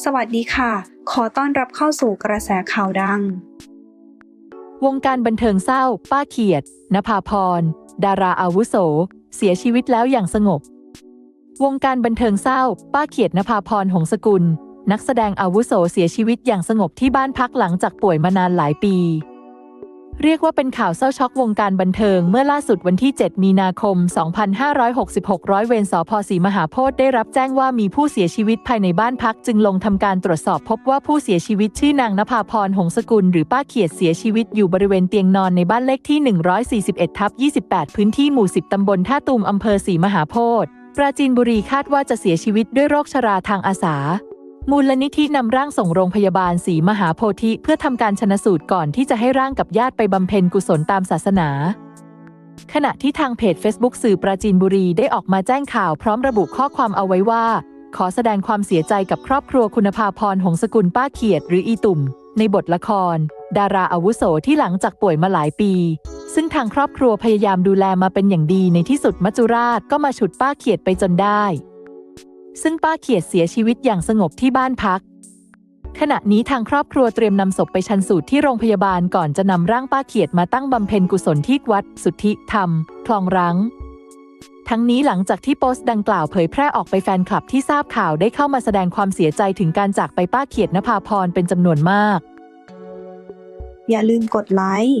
สวัสดีค่ะ ขอต้อนรับเข้าสู่กระแสข่าวดัง วงการบันเทิงเศร้า ป้าเขียดนภาพร ดาราอาวุโส เสียชีวิตแล้วอย่างสงบ วงการบันเทิงเศร้า ป้าเขียดนภาพรหงสกุล นักแสดงอาวุโสเสียชีวิตอย่างสงบที่บ้านพักหลังจากป่วยมานานหลายปี เรียกว่าเป็นข่าวเศร้าช็อกวงการบันเทิง เมื่อล่าสุดวันที่ 7 มีนาคม 2566 ร้อยเวรสพศรีมหาโพธิ์ได้รับแจ้งว่ามีผู้เสียชีวิตภายในบ้านพัก จึงลงทำการตรวจสอบพบว่าผู้เสียชีวิตชื่อนางนภาพร หงสกุล หรือป้าเขียดเสียชีวิตอยู่บริเวณเตียงนอนในบ้านเลขที่ 141 ทับ 28 พื้นที่หมู่ 10ตำบลท่าตูมอำเภอศรีมหาโพธิ์ปราจีนบุรีคาดว่าจะเสียชีวิตด้วยโรคชราทางอาสา มูลนิธินำร่างส่งโรงพยาบาลศรีมหาโพธิเพื่อทำการชนสูตรก่อนที่จะให้ร่างกับญาติไปบำเพ็ญกุศลตามศาสนา ขณะที่ทางเพจ Facebook สื่อปราจีนบุรีได้ออกมาแจ้งข่าวพร้อมระบุข้อความเอาไว้ว่า ขอแสดงความเสียใจกับครอบครัวคุณภาพรหงสกุลป้าเขียดหรืออีตุ่ม ในบทละคร ดาราอาวุโสที่หลังจากป่วยมาหลายปี ซึ่งทางครอบครัวพยายามดูแลมาเป็นอย่างดีในที่สุดมัจจุราชก็มาฉุดป้าเขียดไปจนได้ ซึ่งป้าเขียดเสียชีวิตอย่างสงบที่บ้านพัก ขณะนี้ทางครอบครัวเตรียมนำศพไปชันสูตรที่โรงพยาบาลก่อนจะนำร่างป้าเขียดมาตั้งบำเพ็ญกุศลที่วัด สุทธิธรรม คลองรังทั้งนี้หลังจากที่โพสต์ดังกล่าวเผยแพร่ออกไปแฟนคลับที่ทราบข่าวได้เข้ามาแสดงความเสียใจถึงการจากไปป้าเขียดนภาพรเป็นจำนวนมาก อย่าลืมกดไลค์